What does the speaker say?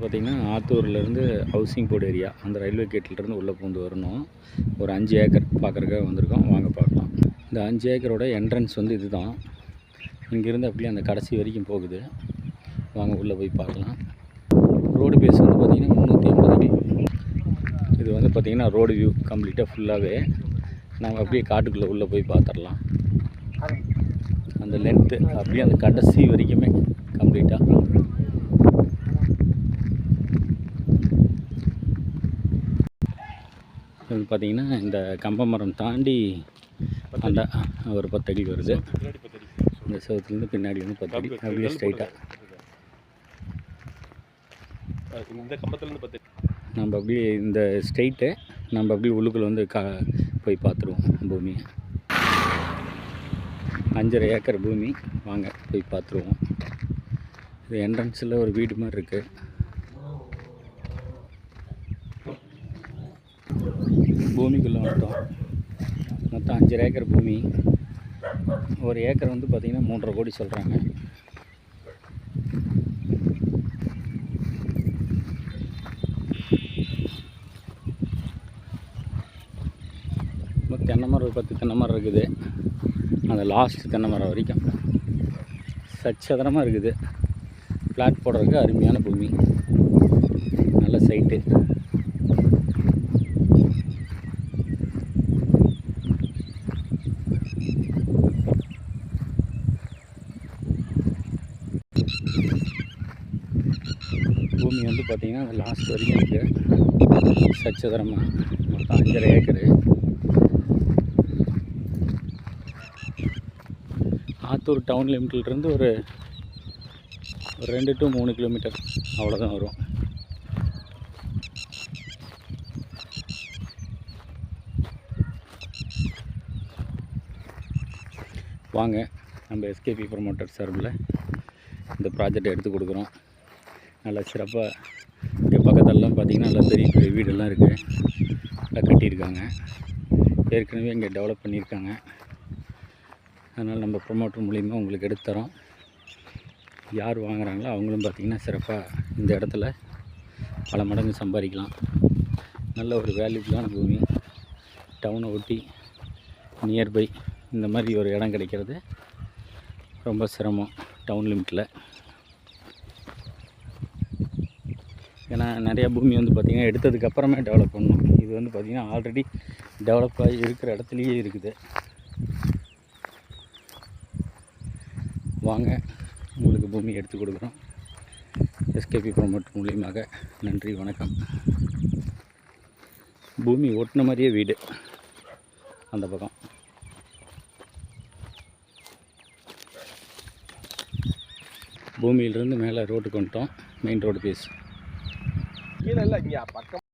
பார்த்திங்கன்னா ஆத்தூர்லேருந்து housing board area. அந்த ரயில்வே கேட்டிலேருந்து உள்ளே பூந்து வரணும். ஒரு அஞ்சு ஏக்கர் பார்க்குறக்காக வந்திருக்கோம். வாங்க பார்க்கலாம். இந்த அஞ்சு ஏக்கரோட என்ட்ரன்ஸ் வந்து இதுதான். இங்கேருந்து அப்படியே அந்த கடைசி வரைக்கும் போகுது. வாங்க உள்ளே போய் பார்க்கலாம். ரோடு பேஸ் வந்து பார்த்திங்கன்னா முந்நூற்றி ஐம்பது அடி. இது வந்து பார்த்திங்கன்னா ரோடு வியூ கம்ப்ளீட்டாக ஃபுல்லாகவே. நம்ம அப்படியே காட்டுக்குள்ளே உள்ளே போய் பார்த்துடலாம். அந்த லென்த்து அப்படியே அந்த கடைசி வரைக்குமே கம்ப்ளீட்டாக. இது பார்த்தீங்கன்னா இந்த கம்ப மரம் தாண்டி அந்த ஒரு பத்தடி வருது. இந்த செவத்துலேருந்து பின்னாடி வந்து பத்தடி அப்படியே ஸ்ட்ரைட்டாக இந்த கம்பத்துலேருந்து பத்து நம்ம அப்படியே இந்த ஸ்ட்ரைட்டு நம்ம அப்படியே உள்ளுக்குள்ளே வந்து கா போய் பார்த்துருவோம் பூமியை அஞ்சரை ஏக்கர் பூமி. வாங்க போய் பார்த்துருவோம். இது என்ட்ரன்ஸில் ஒரு வீடு மாதிரி இருக்குது பூமிக்குள்ளே வந்துட்டோம். மொத்தம் அஞ்சரை ஏக்கர் பூமி. ஒரு ஏக்கர் வந்து பார்த்திங்கன்னா மூன்றரை கோடி சொல்கிறாங்க மொத்தம் தென்னை மரம் ஒரு பத்து தென்னை மரம் இருக்குது. அந்த லாஸ்ட் தென்னை மரம் வரைக்கும். சச்சதனமாக இருக்குது. ஃப்ளாட் போடுறதுக்கு அருமையான பூமி. நல்ல சைட்டு பூமி வந்து பார்த்திங்கன்னா அந்த லாஸ்ட் வரைக்கும் இருக்குது சச்சதரமாக மொத்தம் அஞ்சரை ஏக்கரு. ஆத்தூர் டவுன் லிமிட்லேருந்து ஒரு ஒரு ரெண்டு டு மூணு கிலோமீட்டர் அவ்வளோதான் வரும். வாங்க நம்ம எஸ்கேபி ப்ரமோட்டர் சார்பில் இந்த ப்ராஜெக்டை எடுத்து கொடுக்குறோம். நல்லா சிறப்பாக இங்கே பக்கத்துலலாம் பார்த்திங்கன்னா நல்லா பெரிய பெரிய வீடெல்லாம் இருக்குது நல்லா கட்டியிருக்காங்க. ஏற்கனவே இங்கே டெவலப் பண்ணியிருக்காங்க. அதனால் நம்ம ப்ரொமோட்டர் மூலிமா உங்களுக்கு எடுத்து தரோம். யார் வாங்குகிறாங்களோ அவங்களும் பார்த்திங்கன்னா சிறப்பாக இந்த இடத்துல பல மடங்கு சம்பாதிக்கலாம். நல்ல ஒரு வேல்யூபிளான பூமி டவுனை ஒட்டி நியர்பை இந்த மாதிரி ஒரு இடம் கிடைக்கிறது ரொம்ப சிரமம். டவுன் லிமிட்டில் ஏன்னா நிறையா பூமி வந்து பார்த்திங்கன்னா எடுத்ததுக்கப்புறமே டெவலப் பண்ணணும் இது வந்து பார்த்திங்கன்னா ஆல்ரெடி டெவலப் ஆகி இருக்கிற இடத்துலையே இருக்குது. வாங்க உங்களுக்கு பூமி எடுத்து கொடுக்குறோம். எஸ்கேபி ப்ரொமோட் மூலியமாக. நன்றி வணக்கம். பூமி ஒட்டின மாதிரியே வீடு. அந்த பக்கம். பூமியிலிருந்து மேலே ரோட்டுக்கு வந்துட்டோம். மெயின் ரோடு பேஸ் கீழே இல்லை இங்கே பக்கம்